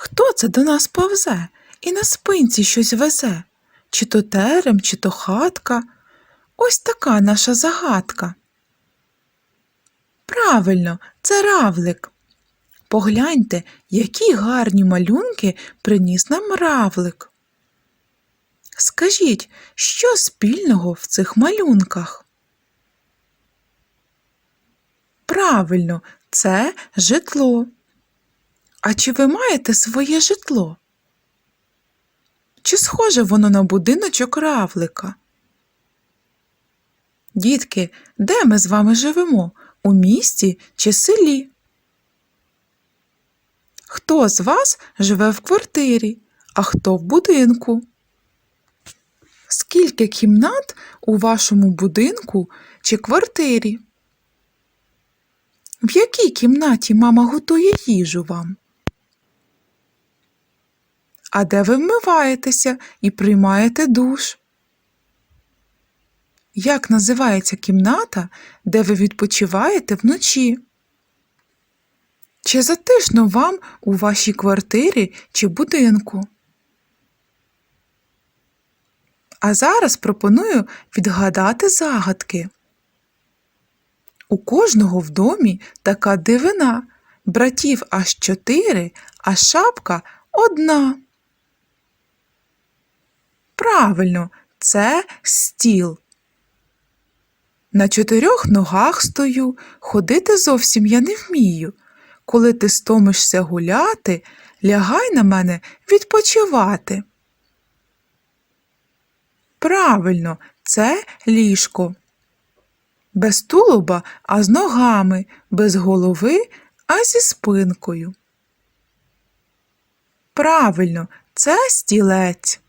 Хто це до нас повзе і на спинці щось везе? Чи то терем, чи то хатка? Ось така наша загадка. Правильно, це равлик. Погляньте, які гарні малюнки приніс нам равлик. Скажіть, що спільного в цих малюнках? Правильно, це житло. А чи ви маєте своє житло? Чи схоже воно на будиночок равлика? Дітки, де ми з вами живемо? У місті чи селі? Хто з вас живе в квартирі, а хто в будинку? Скільки кімнат у вашому будинку чи квартирі? В якій кімнаті мама готує їжу вам? А де ви вмиваєтеся і приймаєте душ? Як називається кімната, де ви відпочиваєте вночі? Чи затишно вам у вашій квартирі чи будинку? А зараз пропоную відгадати загадки. У кожного в домі така дивина. Братів аж чотири, а шапка одна. Правильно, це стіл. На чотирьох ногах стою, ходити зовсім я не вмію. Коли ти стомишся гуляти, лягай на мене відпочивати. Правильно, це ліжко. Без тулуба, а з ногами, без голови, а зі спинкою. Правильно, це стілець.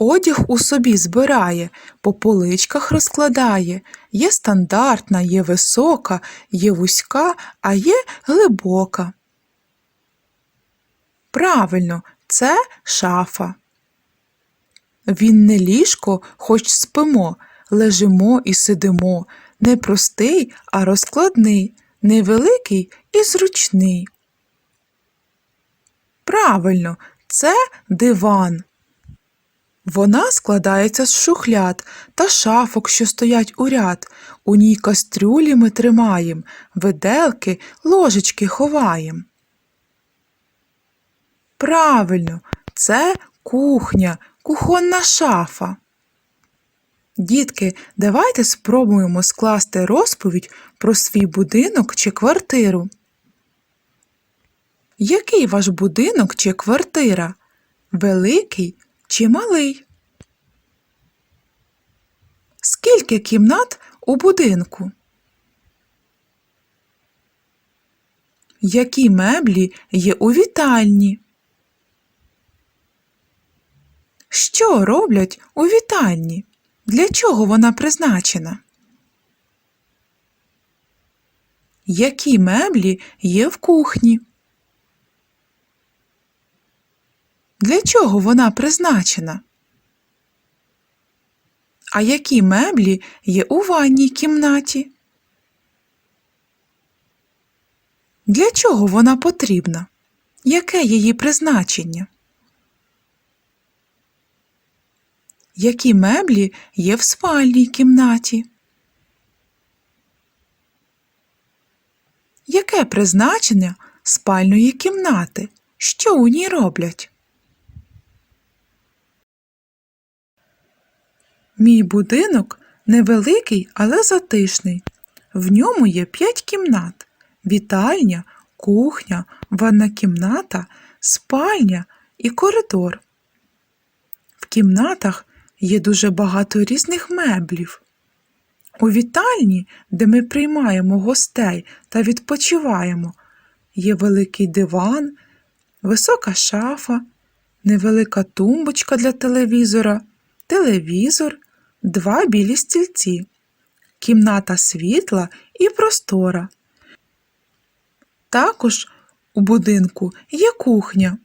Одяг у собі збирає, по поличках розкладає. Є стандартна, є висока, є вузька, а є глибока. Правильно, це шафа. Він не ліжко, хоч спимо, лежимо і сидимо, не простий, а розкладний, невеликий і зручний. Правильно, це диван. Вона складається з шухляд та шафок, що стоять у ряд. У ній кастрюлі ми тримаєм, виделки, ложечки ховаєм. Правильно, це кухня, кухонна шафа. Дітки, давайте спробуємо скласти розповідь про свій будинок чи квартиру. Який ваш будинок чи квартира? Великий чи малий? Скільки кімнат у будинку? Які меблі є у вітальні? Що роблять у вітальні? Для чого вона призначена? Які меблі є в кухні? Для чого вона призначена? А які меблі є у ванній кімнаті? Для чого вона потрібна? Яке її призначення? Які меблі є в спальній кімнаті? Яке призначення спальної кімнати? Що у ній роблять? Мій будинок невеликий, але затишний. В ньому є п'ять кімнат: вітальня, кухня, ванна кімната, спальня і коридор. В кімнатах є дуже багато різних меблів. У вітальні, де ми приймаємо гостей та відпочиваємо, є великий диван, висока шафа, невелика тумбочка для телевізора, телевізор, два білі стільці, кімната світла і простора. Також у будинку є кухня.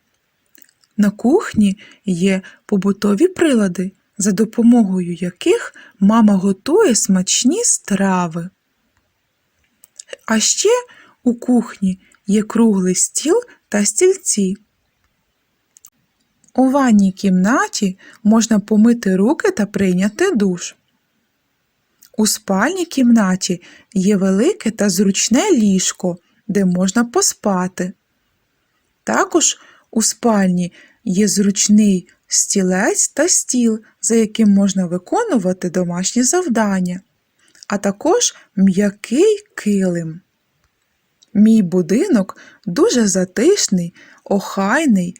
На кухні є побутові прилади, за допомогою яких мама готує смачні страви. А ще у кухні є круглий стіл та стільці. У ванній кімнаті можна помити руки та прийняти душ. У спальній кімнаті є велике та зручне ліжко, де можна поспати. Також у спальні є зручний стілець та стіл, за яким можна виконувати домашні завдання, а також м'який килим. Мій будинок дуже затишний, охайний.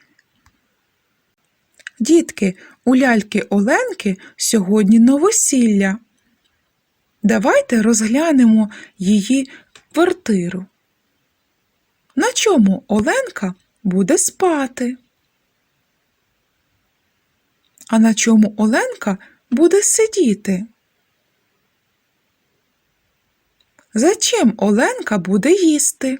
Дітки, у ляльки Оленки сьогодні новосілля. Давайте розглянемо її квартиру. На чому Оленка буде спати? А на чому Оленка буде сидіти? За чим Оленка буде їсти?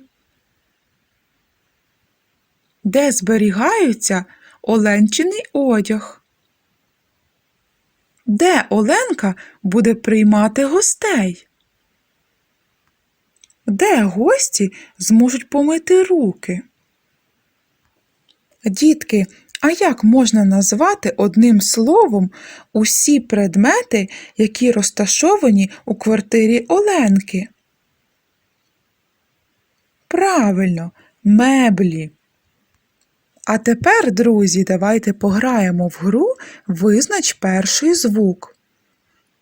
Де зберігаються Оленчиний одяг? Де Оленка буде приймати гостей? Де гості зможуть помити руки? Дітки, а як можна назвати одним словом усі предмети, які розташовані у квартирі Оленки? Правильно, меблі. А тепер, друзі, давайте пограємо в гру Визнач перший звук.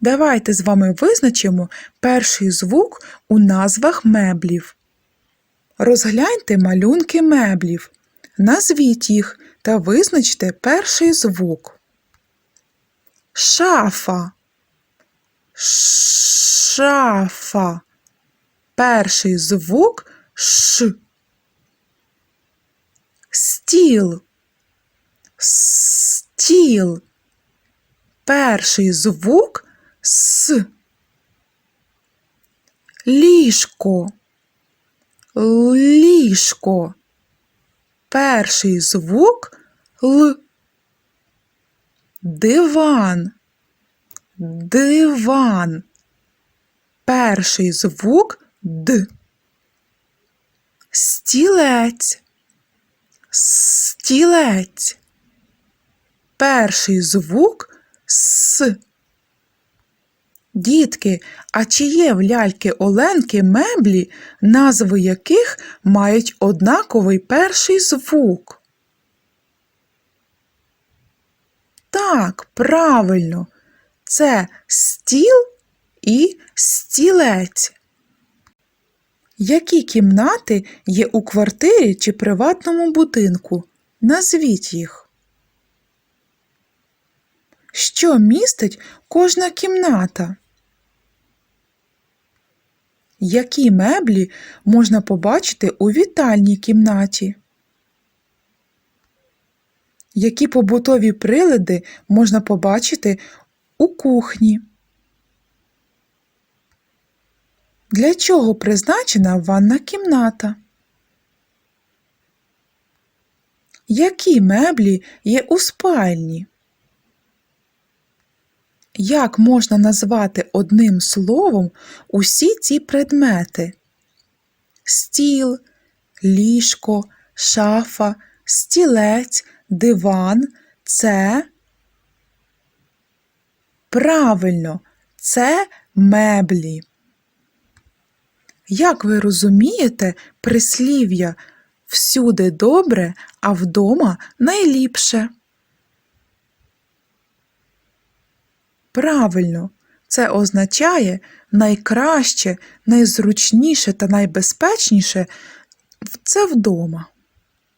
Давайте з вами визначимо перший звук у назвах меблів. Розгляньте малюнки меблів. Назвіть їх та визначте перший звук. Шафа. Шафа. Перший звук Ш. Стіл. Стіл. Перший звук С. Ліжко. Ліжко. Перший звук Л. Диван. Диван. Перший звук Д. Стілець. Стілець. Перший звук С. Дітки, а чи є в ляльки Оленки меблі, назви яких мають однаковий перший звук? Так, правильно, це стіл і стілець. Які кімнати є у квартирі чи приватному будинку? Назвіть їх. Що містить кожна кімната? Які меблі можна побачити у вітальній кімнаті? Які побутові прилади можна побачити у кухні? Для чого призначена ванна кімната? Які меблі є у спальні? Як можна назвати одним словом усі ці предмети? Стіл, ліжко, шафа, стілець, диван це правильно, це меблі. Як ви розумієте прислів'я всюди добре, а вдома найліпше? Правильно, це означає найкраще, найзручніше та найбезпечніше це вдома.